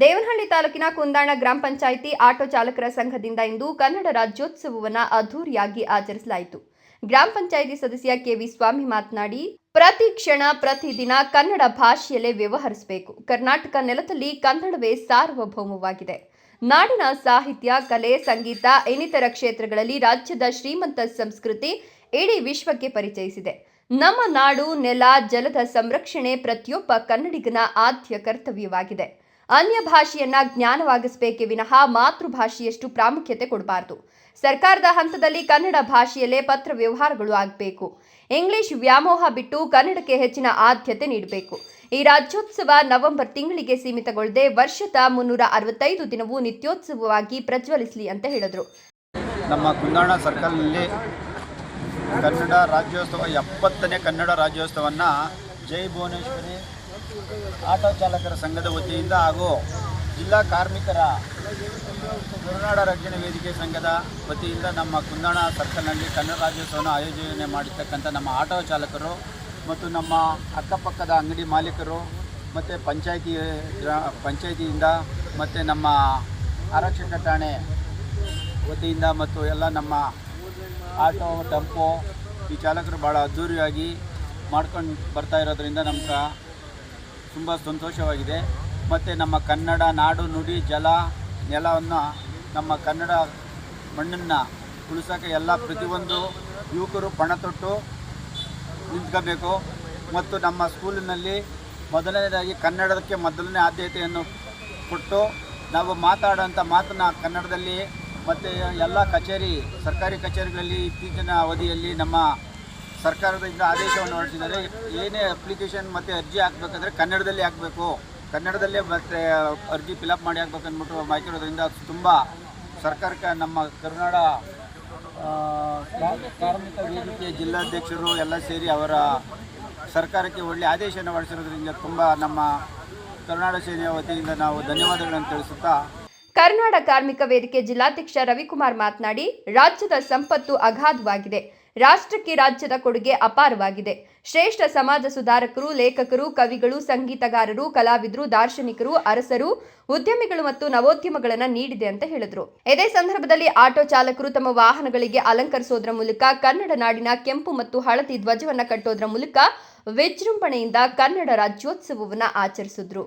ದೇವನಹಳ್ಳಿ ತಾಲೂಕಿನ ಕುಂದಾಣ ಗ್ರಾಮ ಪಂಚಾಯಿತಿ ಆಟೋ ಚಾಲಕರ ಸಂಘದಿಂದ ಇಂದು ಕನ್ನಡ ರಾಜ್ಯೋತ್ಸವವನ್ನು ಅದ್ದೂರಿಯಾಗಿ ಆಚರಿಸಲಾಯಿತು. ಗ್ರಾಮ ಪಂಚಾಯಿತಿ ಸದಸ್ಯ ಕೆವಿ ಸ್ವಾಮಿ ಮಾತನಾಡಿ, ಪ್ರತಿ ಕ್ಷಣ ಪ್ರತಿದಿನ ಕನ್ನಡ ಭಾಷೆಯಲ್ಲೇ ವ್ಯವಹರಿಸಬೇಕು. ಕರ್ನಾಟಕ ನೆಲದಲ್ಲಿ ಕನ್ನಡವೇ ಸಾರ್ವಭೌಮವಾಗಿದೆ. ನಾಡಿನ ಸಾಹಿತ್ಯ, ಕಲೆ, ಸಂಗೀತ, ಇನ್ನಿತರ ಕ್ಷೇತ್ರಗಳಲ್ಲಿ ರಾಜ್ಯದ ಶ್ರೀಮಂತ ಸಂಸ್ಕೃತಿ ಇಡೀ ವಿಶ್ವಕ್ಕೆ ಪರಿಚಯಿಸಿದೆ. ನಮ್ಮ ನಾಡು, ನೆಲ, ಜಲದ ಸಂರಕ್ಷಣೆ ಪ್ರತಿಯೊಬ್ಬ ಕನ್ನಡಿಗನ ಆದ್ಯ ಕರ್ತವ್ಯವಾಗಿದೆ. ಅನ್ಯ ಭಾಷೆಯನ್ನ ಜ್ಞಾನವಾಗಿಸಬೇಕೇ ವಿನಃ ಮಾತೃಭಾಷೆಯಷ್ಟು ಪ್ರಾಮುಖ್ಯತೆ ಕೊಡಬಾರದು. ಸರ್ಕಾರದ ಹಂತದಲ್ಲಿ ಕನ್ನಡ ಭಾಷೆಯಲ್ಲೇ ಪತ್ರ ವ್ಯವಹಾರಗಳು ಆಗಬೇಕು. ಇಂಗ್ಲಿಷ್ ವ್ಯಾಮೋಹ ಬಿಟ್ಟು ಕನ್ನಡಕ್ಕೆ ಹೆಚ್ಚಿನ ಆದ್ಯತೆ ನೀಡಬೇಕು. ಈ ರಾಜ್ಯೋತ್ಸವ ನವೆಂಬರ್ ತಿಂಗಳಿಗೆ ಸೀಮಿತಗೊಳ್ಳದೆ ವರ್ಷದ ಮುನ್ನೂರ ಅರವತ್ತೈದು ದಿನವೂ ನಿತ್ಯೋತ್ಸವವಾಗಿ ಪ್ರಜ್ವಲಿಸಲಿ ಅಂತ ಹೇಳಿದರು. ನಮ್ಮ ಕುಂದಾಣ ಸರ್ಕಲ್ನಲ್ಲಿ ಕನ್ನಡ ರಾಜ್ಯೋತ್ಸವ, ಎಪ್ಪತ್ತನೇ ಕನ್ನಡ ರಾಜ್ಯೋತ್ಸವವನ್ನು ಜೈ ಭುವನೇಶ್ವರಿ ಆಟೋ ಚಾಲಕರ ಸಂಘದ ವತಿಯಿಂದ ಹಾಗೂ ಜಿಲ್ಲಾ ಕಾರ್ಮಿಕರ ಕರುನಾಡ ರಕ್ಷಣೆ ವೇದಿಕೆ ಸಂಘದ ವತಿಯಿಂದ ನಮ್ಮ ಕುಂದಾಣ ಸರ್ಕಲ್ನಲ್ಲಿ ಕನ್ನಡ ರಾಜ್ಯೋತ್ಸವವನ್ನು ಆಯೋಜನೆ ಮಾಡಿರ್ತಕ್ಕಂಥ ನಮ್ಮ ಆಟೋ ಚಾಲಕರು ಮತ್ತು ನಮ್ಮ ಅಕ್ಕಪಕ್ಕದ ಅಂಗಡಿ ಮಾಲೀಕರು ಮತ್ತು ಪಂಚಾಯಿತಿ ಪಂಚಾಯಿತಿಯಿಂದ ಮತ್ತು ನಮ್ಮ ಆರಕ್ಷಕ ಠಾಣೆ ವತಿಯಿಂದ ಮತ್ತು ಎಲ್ಲ ನಮ್ಮ ಆಟೋ, ಟೆಂಪೋ ಈ ಚಾಲಕರು ಭಾಳ ಅದ್ಧೂರಿಯಾಗಿ ಮಾಡ್ಕೊಂಡು ಬರ್ತಾ ಇರೋದ್ರಿಂದ ನಮ್ಗೆ ತುಂಬ ಸಂತೋಷವಾಗಿದೆ. ಮತ್ತು ನಮ್ಮ ಕನ್ನಡ ನಾಡು, ನುಡಿ, ಜಲ, ನೆಲವನ್ನು ನಮ್ಮ ಕನ್ನಡ ಮಣ್ಣನ್ನು ಉಳಿಸೋಕ್ಕೆ ಎಲ್ಲ ಪ್ರತಿಯೊಂದು ಯುವಕರು ಪಣ ತೊಟ್ಟು ನಿಂತ್ಕೋಬೇಕು. ಮತ್ತು ನಮ್ಮ ಸ್ಕೂಲಿನಲ್ಲಿ ಮೊದಲನೇದಾಗಿ ಕನ್ನಡಕ್ಕೆ ಮೊದಲನೇ ಆದ್ಯತೆಯನ್ನು ಕೊಟ್ಟು ನಾವು ಮಾತಾಡೋಂಥ ಮಾತನ್ನು ಕನ್ನಡದಲ್ಲಿ ಮತ್ತು ಎಲ್ಲ ಕಚೇರಿ, ಸರ್ಕಾರಿ ಕಚೇರಿಗಳಲ್ಲಿ ಇತ್ತೀಚಿನ ಅವಧಿಯಲ್ಲಿ ನಮ್ಮ ಸರ್ಕಾರದಿಂದ ಆದೇಶವನ್ನು ಹೊರಡಿಸಿದ್ದಾರೆ. ಏನೇ ಅಪ್ಲಿಕೇಶನ್ ಮತ್ತು ಅರ್ಜಿ ಹಾಕಬೇಕಂದ್ರೆ ಕನ್ನಡದಲ್ಲಿ ಹಾಕಬೇಕು. ಕನ್ನಡದಲ್ಲೇ ಮತ್ತೆ ಅರ್ಜಿ ಫಿಲಪ್ ಮಾಡಿ ಹಾಕ್ಬೇಕು ಅಂದ್ಬಿಟ್ಟು ಹಾಕಿರೋದ್ರಿಂದ ತುಂಬ ಸರ್ಕಾರಕ್ಕೆ ನಮ್ಮ ಕರ್ನಾಡ ಕಾರ್ಮಿಕ ವೇದಿಕೆ ಜಿಲ್ಲಾಧ್ಯಕ್ಷರು ಎಲ್ಲ ಸೇರಿ ಅವರ ಸರ್ಕಾರಕ್ಕೆ ಒಳ್ಳೆ ಆದೇಶವನ್ನು ಹೊರಡಿಸಿರೋದ್ರಿಂದ ತುಂಬ ನಮ್ಮ ಕರ್ನಾಟಕ ಸೇನೆಯ ವತಿಯಿಂದ ನಾವು ಧನ್ಯವಾದಗಳನ್ನು ತಿಳಿಸುತ್ತಾ ಕರ್ನಾಟಕ ಕಾರ್ಮಿಕ ವೇದಿಕೆ ಜಿಲ್ಲಾಧ್ಯಕ್ಷ ರವಿಕುಮಾರ್ ಮಾತನಾಡಿ, ರಾಜ್ಯದ ಸಂಪತ್ತು ಅಗಾಧವಾಗಿದೆ. ರಾಷ್ಟ್ರಕ್ಕೆ ರಾಜ್ಯದ ಕೊಡುಗೆ ಅಪಾರವಾಗಿದೆ. ಶ್ರೇಷ್ಠ ಸಮಾಜ ಸುಧಾರಕರು, ಲೇಖಕರು, ಕವಿಗಳು, ಸಂಗೀತಗಾರರು, ಕಲಾವಿದರು, ದಾರ್ಶನಿಕರು, ಅರಸರು, ಉದ್ಯಮಿಗಳು ಮತ್ತು ನವೋದ್ಯಮಗಳನ್ನು ನೀಡಿದೆ ಅಂತ ಹೇಳಿದರು. ಇದೇ ಸಂದರ್ಭದಲ್ಲಿ ಆಟೋ ಚಾಲಕರು ತಮ್ಮ ವಾಹನಗಳಿಗೆ ಅಲಂಕರಿಸೋದ್ರ ಮೂಲಕ ಕನ್ನಡ ನಾಡಿನ ಕೆಂಪು ಮತ್ತು ಹಳದಿ ಧ್ವಜವನ್ನ ಕಟ್ಟೋದ್ರ ಮೂಲಕ ವಿಜೃಂಭಣೆಯಿಂದ ಕನ್ನಡ ರಾಜ್ಯೋತ್ಸವವನ್ನು ಆಚರಿಸಿದ್ರು.